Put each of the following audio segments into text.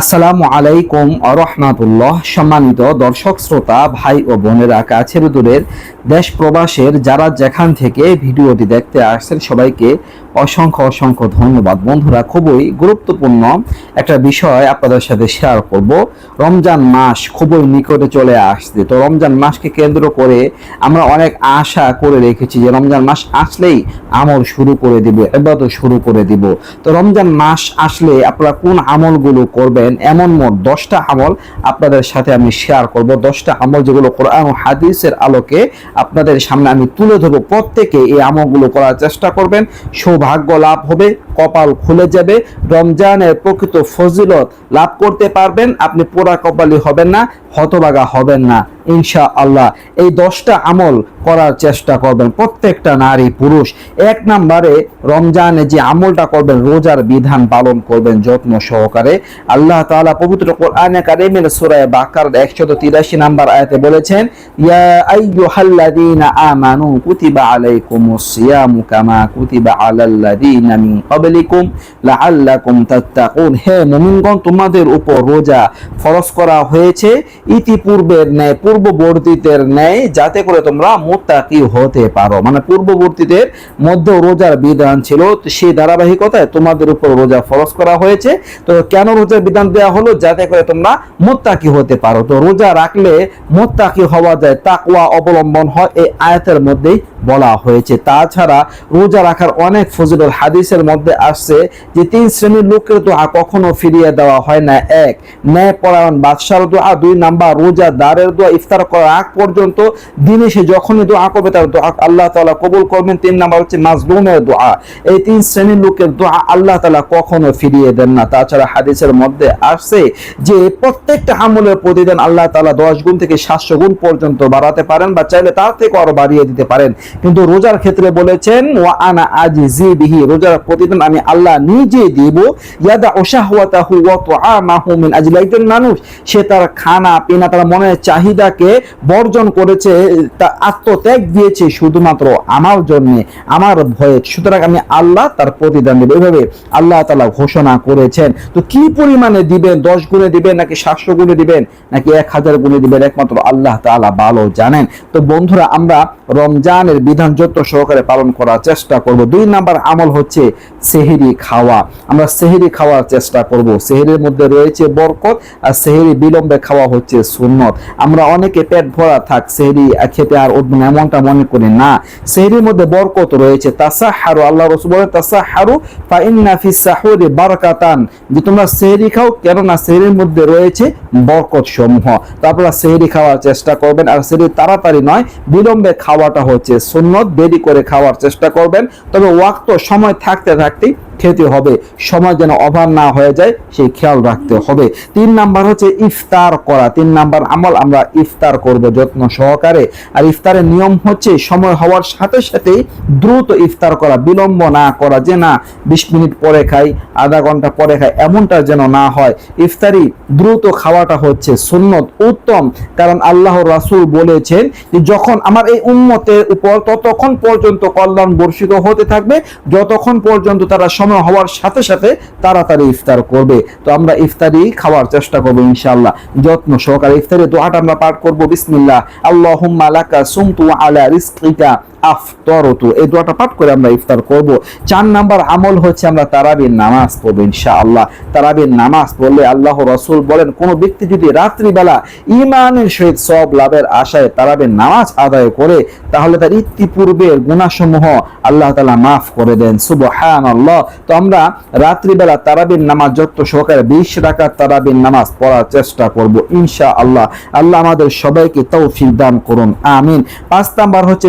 আসসালামু আলাইকুম রহমাতুল্লাহ। সম্মানিত দর্শক, শ্রোতা, ভাই ও বোনেরা, কাছের দূরের দেশ প্রবাসের যারা যেখান থেকে ভিডিওটি দেখতে আসছেন, সবাইকে অসংখ্য অসংখ্য ধন্যবাদ। বন্ধুরা, খুবই গুরুত্বপূর্ণ একটা বিষয় আপনাদের সাথে শেয়ার করব। রমজান মাস খুবই নিকটে চলে আসছে। তো রমজান মাসকে কেন্দ্র করে আমরা অনেক আশা করে রেখেছি যে রমজান মাস আসলেই আমল শুরু করে দিব এবার শুরু করে দিব। তো রমজান মাস আসলে আপনারা কোন আমলগুলো করবেন এমন মোট দশটা আমল আপনাদের সাথে আমি শেয়ার করব। দশটা আমল যেগুলো কোরআন হাদিসের আলোকে আপনাদের সামনে আমি তুলে ধরবো। প্রত্যেকে এই আমলগুলো করার চেষ্টা করবেন। সৌভাগ্য লাভ হবে, কপাল খুলে যাবে, রমজানের প্রকৃত ফজিলত লাভ করতে পারবেন। আপনি পোড়া কপালি হবেন না, হতবাগা হবেন না। ইনশা আল্লাহ এই দশটা আমল করার চেষ্টা করবেন। প্রত্যেকটা নারী পুরুষ। এক নম্বরে রমজানে যে আমলটা করবেন, রোজার বিধান পালন করবেন যত্ন সহকারে। আল্লাহ তাআলা পবিত্র কোরআনে কারিমের সূরা বাকার 183 নাম্বার আয়াতে বলেছেন, ইয়া আইয়ুহাল্লাযীনা আমানু কুতিবা আলাইকুমুস সিয়ামু কামা কুতিবা আলাল্লাযীনা মিন ক্বাবলিকুম লাআল্লাকুম তাত্তাকুন। হে মুমিনগণ, তোমাদের উপর রোজা ফরজ করা হয়েছে। ইতিপূর্বের ন্যায় পূর্ববর্তীদের ন্যায় যাতে করে তোমরা মুত্তাকি হতে পারো। মানে পূর্ববর্তীদের মধ্যে রোজার বিধান ছিল সেই ধারাবাহিকতায় তোমাদের উপর রোজা ফরজ করা হয়েছে। তো কেন রোজার বিধান দেওয়া হলো? যাতে করে তোমরা মুত্তাকি হতে পারো। তো রোজা রাখলে মুত্তাকি হওয়া যায়, তাকওয়া অবলম্বন হয়, এই আয়াতের মধ্যেই বলা হয়েছে। তাছাড়া রোজা রাখার অনেক ফজিলত হাদিসের মধ্যে আসছে যে তিন শ্রেণির লোকের দোয়া কখনো ফিরিয়ে দেওয়া হয় না। এক ন্যায় পরায়ণ বাদশার দোয়া। দুই নাম্বার রোজা দারের দোয়া ইফতার করার আগ পর্যন্ত দিনে সে যখনই দোয়া করবে তার দোয়া আল্লাহ তাআলা কবুল করবেন। তিন নাম্বার হচ্ছে মাজলুমের দোয়া। এই তিন শ্রেণির লোকের দোয়া আল্লাহ তাআলা কখনো ফিরিয়ে দেন না। তাছাড়া হাদিসের মধ্যে আসছে যে প্রত্যেকটা আমলের প্রতিদিন আল্লাহ তাআলা দশ গুণ থেকে সাতশো গুণ পর্যন্ত বাড়াতে পারেন বা চাইলে তার থেকে আরও বাড়িয়ে দিতে পারেন। কিন্তু রোজার ক্ষেত্রে বলেছেন, ওয়া আনা আজি বিহি। রোজার প্রতিদিন আমি আল্লাহ নিজে দিব। ইয়াদা ওশাহওয়াতাহু ওয়া তুআমাহু মিন আজলি একজন মানুষ। সে তার খানা পিনা তার মনের চাহিদাকে বর্জন করেছে, তা আত্মত্যাগ দিয়েছে শুধুমাত্র আমার জন্য, আমার ভয়ে। সুতরাং আমি আল্লাহ তার প্রতিদান দেব। এভাবে আল্লাহ তাআলা ঘোষণা করেছেন। তো কি পরিমাণে দিবেন? দশ গুণে দিবেন নাকি সাতশো গুণে দিবেন? নাকি এক হাজার গুণে দিবেন? একমাত্র আল্লাহ তাআলা ভালো জানেন। তো বন্ধুরা, আমরা রমজানের বিধান যত সহকারে পালন করার চেষ্টা করব। দুই নাম্বার আমল হচ্ছে সেহেরি খাওয়া। আমরা সেহেরি খাওয়ার চেষ্টা করব। সেহেরির মধ্যে রয়েছে বরকত আর সেহেরি বিলম্বে খাওয়া হচ্ছে সুন্নত। আমরা অনেকে পেট ভরা থাক, সেহেরি খেতে আর উঠবো না, এমনটা মনে করি না। সেহেরির মধ্যে বরকত রয়েছে। তাসা হারু আল্লাহ রসুল বলে তাসা হারু ফা ইন্না ফি সাহুরি বারাকাতান। যে তোমরা সেহেরি খাও, কেননা সেহেরির মধ্যে রয়েছে বরকত সমূহ তো আপনারা সেহেরি খাওয়ার চেষ্টা করবেন, আর সেহেরি তাড়াতাড়ি নয়, বিলম্বে খাওয়াটা হচ্ছে সুন্নত, দেরি করে খাওয়ার চেষ্টা করবেন। তবে ওয়াক্ত সময় থাকতে থাকতেই খেতে হবে। সময় যেন অভাব না হয়ে যায়, সেই খেয়াল রাখতে হবে। তিন নাম্বার হচ্ছে ইফতার করা। তিন নাম্বার আমল আমরা ইফতার করব যত্ন সহকারে। আর ইফতারের নিয়ম হচ্ছে সময় হওয়ার সাথে সাথে দ্রুত ইফতার করা, বিলম্ব না করা, যে না, বিশ মিনিট পরে খাই, আধা ঘণ্টা পরে খাই, এমনটা যেন না হয়। ইফতারি দ্রুত খাওয়াটা হচ্ছে সুন্নত, উত্তম। কারণ আল্লাহ রাসুল বলেছেন যে, যখন আমার এই উম্মতের উপর ততক্ষণ পর্যন্ত কল্যাণ বর্ষিত হতে থাকবে, যতক্ষণ পর্যন্ত তারা সময় হওয়ার সাথে সাথে তাড়াতাড়ি ইফতার করবে। তো আমরা ইফতারি খাওয়ার চেষ্টা করব ইনশাআল্লাহ। যত্ন সহকারে ইফতারি দোয়াটা আমরা পাঠ করব। বিসমিল্লাহ। আল্লাহ লাকা সুমতু আলা রিজকিকা। আফতরতু। এই দোয়াটা পাঠ করে আমরা ইফতার করব। চার নাম্বার আমল হচ্ছে আমরা তারাবির নামাজ পড়ব ইনশাআল্লাহ। তারাবির নামাজ পড়লে আল্লাহ রসুল বলেন, কোন ব্যক্তি যদি রাত্রিবেলা ইমানের সহিত সব লাভের আশায় তারাবির নামাজ আদায় করে, তাহলে তার ইতিপূর্বের গুণাসমূহ আল্লাহ তালা মাফ করে দেন। সুবহান আল্লাহ তো আমরা রাত্রিবেলা তারাবির নামাজ যত সহকারে বিশ রাকাত তারাবির নামাজ পড়ার চেষ্টা করব ইনশা আল্লাহ আল্লাহ আমাদের সবাইকে তৌফিক দান করুন। আমিন। পাঁচ নাম্বার হচ্ছে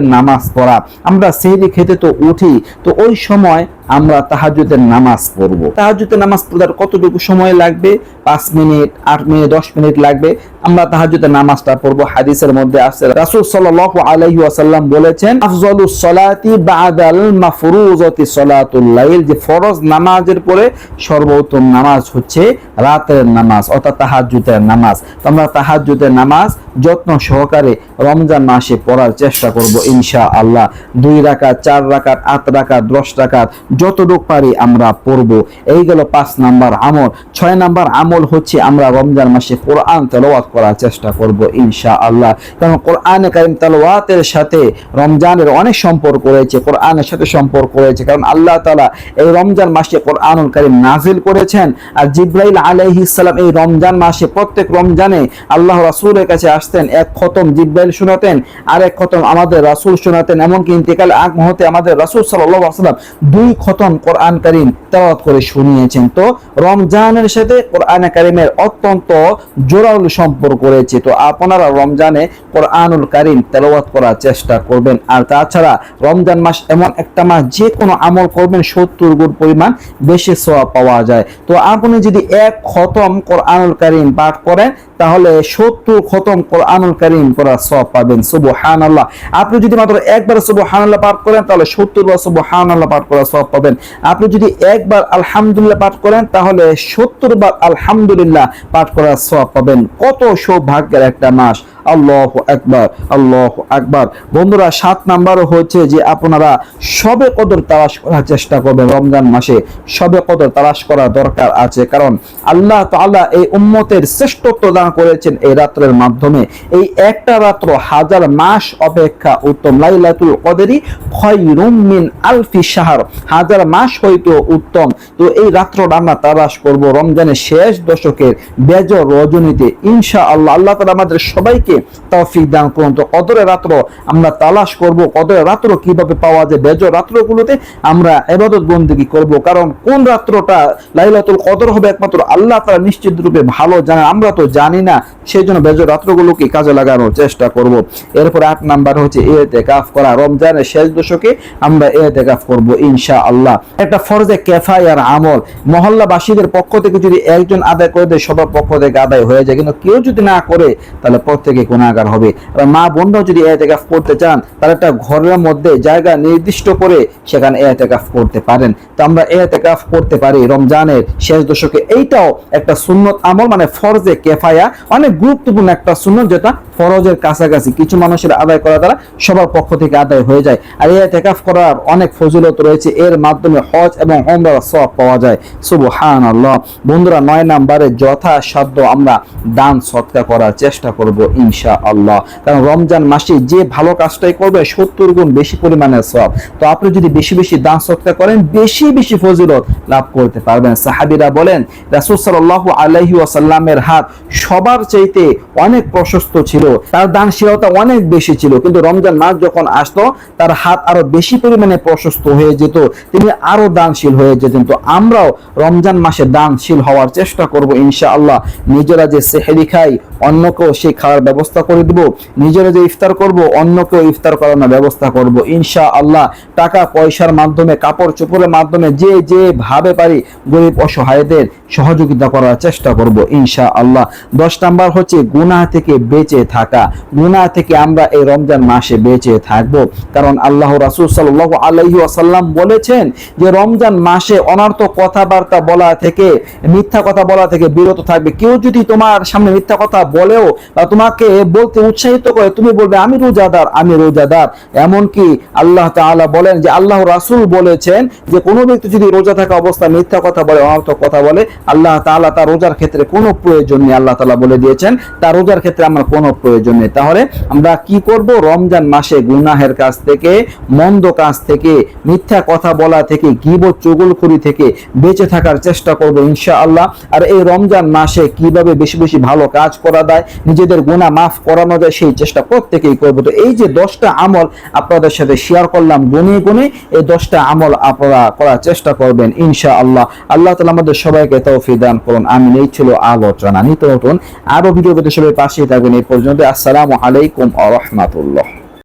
নামাজ পড়া। আমরা সেহরি খেতে তো উঠি। তো ওই সময় আমরা তাহাজুদের নামাজ পড়ব। তাহাজুদের নামাজ পড়ার কতটুকু সময় লাগবে? পাঁচ মিনিট, আট মিনিট, দশ মিনিট লাগবে। আমরা তাহাজুদের নামাজটা পড়ব, হাদিসের মধ্যে আছে। রাসূল সাল্লাল্লাহু আলাইহি ওয়াসাল্লাম বলেছেন আফজালুস সালাতি বাদাল মাফরুজাতি সালাতুল লাইল যে ফরজ নামাজের পরে সর্বোত্তম নামাজ হচ্ছে রাতের নামাজ, অর্থাৎ তাহাজুদের নামাজ। তো আমরা তাহাজ্জুদের নামাজ যত্ন সহকারে রমজান মাসে পড়ার চেষ্টা করব ইনশা আল্লাহ দুই রাকাত, চার রাকাত, আট রাকাত, দশ রাকাত যতটুক পারি আমরা পড়ব। এই গেল পাঁচ নাম্বার আমল। ছয় নাম্বার আমল হচ্ছে আমরা রমজান মাসে কোরআন তেলাওয়াত করার চেষ্টা করব ইনশা আল্লাহ কারণ কোরআনে কারিম তেলাওয়াতের সাথে রমজানের অনেক সম্পর্ক রয়েছে, কোরআনের সাথে সম্পর্ক রয়েছে। কারণ আল্লাহ তালা এই রমজান মাসে কোরআনুল কারিম নাজিল করেছেন আর জিব্রাইল আলাইহিস সালাম এই রমজান মাসে প্রত্যেক রমজানে আল্লাহ রাসূলের কাছে আসতেন, এক খতম জিব্রাইল শোনাতেন আর এক খতম আমাদের রাসূল শোনাতেন। এমনকি ইন্তেকাল আগ মুহূর্তে আমাদের রাসূল সাল্লাল্লাহু আলাইহি ওয়াসাল্লাম দুই খতম কোরআন কারিম তেলাওয়াত করে শুনিয়েছেন। তো রমজানের সাথে কোরআনে কারিমের অত্যন্ত জোরালো সম্পর্ক রয়েছে। তো আপনারা রমজানে কোরআনুল কারিম তেলাওয়াত করার চেষ্টা করবেন। আর তাছাড়া রমজান মাস এমন একটা মাস যে কোনো আমল করবেন, সত্তর গুণ পরিমাণ বেশি সোয়া পাওয়া যায়। তো আপনি যদি এক খতম কোরআনুল কারিম পাঠ করেন, তাহলে সত্তর খতম কোরআনুল কারিম করার সব পাবেন। সুবহান আল্লাহ আপনি যদি মাত্র একবার সুবহান আল্লাহ পাঠ করেন, তাহলে সত্তর বার সুবহান আল্লাহ পাঠ করার সব পাবেন আপনি যদি একবার আলহামদুলিল্লাহ পাঠ করেন, তাহলে সত্তর বার আলহামদুলিল্লাহ পাঠ করার সব পাবেন। কত সৌভাগ্যের একটা মাস। আল্লাহ আকবার আল্লাহ আকবার। বন্ধুরা, সাত নাম্বার হচ্ছে যে আপনারা সবে কদর তালাশ করার চেষ্টা করবেন রমজান মাসে। সবে কদর তালাশ করা দরকার আছে। কারণ আল্লাহ তাআলা এই উম্মতের শ্রেষ্ঠত্ব দান করেছেন এই রাত্রের মাধ্যমে। এই একটা রাত্র হাজার মাস অপেক্ষা উত্তম। লাইলাতুল কদেরই খয়রুম মিন আলফি শাহর। হাজার মাস হইতো উত্তম। তো এই রাত্রটা আমরা তালাশ করব রমজানের শেষ দশকের বেজর রজনীতে। ইনশা আল্লাহ আল্লাহ তাআলা আমাদের সবাইকে তৌফিক দান করুন। তো কদরের রাত্র আমরা তালাশ করব। কদরের রাত্র কীভাবে পাওয়া যায়? বেজর রাত্রগুলোতে আমরা এবাদত বন্দেগী করব। কারণ কোন রাত্রটা লাইলাতুল কদর হবে একমাত্র আল্লাহ তারা নিশ্চিত রূপে ভালো জানেন আমরা তো জানি না সেই জন্য বেজর রাত্রগুলোকে কাজে লাগানোর চেষ্টা করব। এরপর আট নাম্বার হচ্ছে এতেকাফ করা। রমজানের শেষ দশকে আমরা এতে কাফ করব ইনশা আল্লাহ একটা ফরজে কেফায়ার আমল। মহল্লাবাসীদের পক্ষ থেকে যদি একজন আদায় করে দেয়, সবার পক্ষ থেকে আদায় হয়ে যায়। কিন্তু কেউ যদি না করে, তাহলে প্রত্যেকে গুণাগার হবে। আর মা বোনরাও যদি এতেকাফ করতে চান, তাহলে একটা ঘরের মধ্যে জায়গা নির্দিষ্ট করে সেখানে এতেকাফ করতে পারেন। তো আমরা এতেকাফ করতে পারি রমজানের শেষ দশকে। এইটাও একটা সুন্নত আমল মানে ফরজে কেফায়া। অনেক গুরুত্বপূর্ণ একটা সুন্নত, যেটা ফরজের কাছাকাছি। কিছু মানুষের আদায় করা দ্বারা সবার পক্ষ থেকে আদায় হয়ে যায়। আর এতেকাফ করার অনেক ফজিলত রয়েছে। এর মাধ্যমে হজ এবং ওমরার সব পাওয়া যায়। সুবহান আল্লাহ বন্ধুরা, নয় নাম্বারে যথাসাধ্য আমরা দান সৎকার করার চেষ্টা করব ইনশা আল্লাহ কারণ রমজান মাসে যে ভালো কাজটাই করবে, সত্তর গুণ বেশি পরিমাণের সব তো আপনি যদি বেশি বেশি দান সৎকার করেন, বেশি বেশি ফজিলত লাভ করতে পারবেন। সাহাবিরা বলেন, রাসূল সাল্লাল্লাহু আলাইহি ওয়াসাল্লামের হাত সবার চাইতে অনেক প্রশস্ত ছিল। তার দানশীলতা অনেক বেশি ছিল। কিন্তু রমজান মাস যখন আসতো, তার হাত আরও বেশি পরিমাণে প্রশস্ত হয়ে যেত। তিনি আরও দানশীল হয়ে যেতেন। তো আমরাও রমজান মাসে দানশীল হওয়ার চেষ্টা করব ইনশাআল্লাহ। নিজেরা যে সেহেরি খাই, অন্যকেও সেই খাওয়ার ব্যবস্থা করে দিব। নিজেরা যে ইফতার করব, অন্যকেও ইফতার করানোর ব্যবস্থা করব ইনশা আল্লাহ টাকা পয়সার মাধ্যমে, কাপড় চোপড়ের মাধ্যমে যে যে ভাবে পারি গরিব অসহায়দের সহযোগিতা করার চেষ্টা করব ইনশা আল্লাহ দশ নাম্বার হচ্ছে গুনাহ থেকে বেঁচে থাকা। গুনাহ থেকে আমরা এই রমজান মাসে বেঁচে থাকব। কারণ আল্লাহ রাসূল সাল্লাল্লাহু আলাইহি ওয়াসাল্লাম বলেছেন যে রমজান মাসে অনর্থ কথাবার্তা বলা থেকে, মিথ্যা কথা বলা থেকে বিরত থাকবে। কেউ যদি তোমার সামনে মিথ্যা কথা বলেও বা তোমাকে বলতে উৎসাহিত করে, তুমি বলবে, আমি রোজাদার আমি রোজাদার। এমনকি আল্লাহ তাআলা বলেন যে আল্লাহ রাসূল বলেছেন যে, কোনো ব্যক্তি যদি রোজা থাকা অবস্থায় মিথ্যা কথা বলে, অনর্থক কথা বলে, আল্লাহ তাআলা তার রোজার ক্ষেত্রে কোনো প্রয়োজন নেই, আল্লাহ তালা বলে দিয়েছেন, তার রোজার ক্ষেত্রে আমার কোনো প্রয়োজন নেই। তাহলে আমরা কি করব? রমজান মাসে গুনাহের কাছ থেকে, মন্দ কাজ থেকে, মিথ্যা কথা বলা থেকে গিবত চুগলখুরি থেকে বেঁচে থাকার চেষ্টা করব ইনশাআল্লাহ। আর এই রমজান মাসে কীভাবে বেশি বেশি ভালো কাজ করা যায়, নিজেদের গুনাহ মাফ করানো যায়, সেই চেষ্টা প্রত্যেকেই করব। তো এই যে দশটা আমল আপনাদের সাথে শেয়ার করলাম, গুনে গুনে এই দশটা আমল আপনারা করার চেষ্টা করবেন ইনশা আল্লাহ আল্লাহ তালা আমাদের সবাইকে তৌফিক দান করুন আমি এই ছিল আলোচনা। নিত্য নতুন আরও ভিডিও পেতে সবাই পাশে থাকবেন এই পর্যন্ত আসসালামু আলাইকুম আ রহমাতুল্লাহ।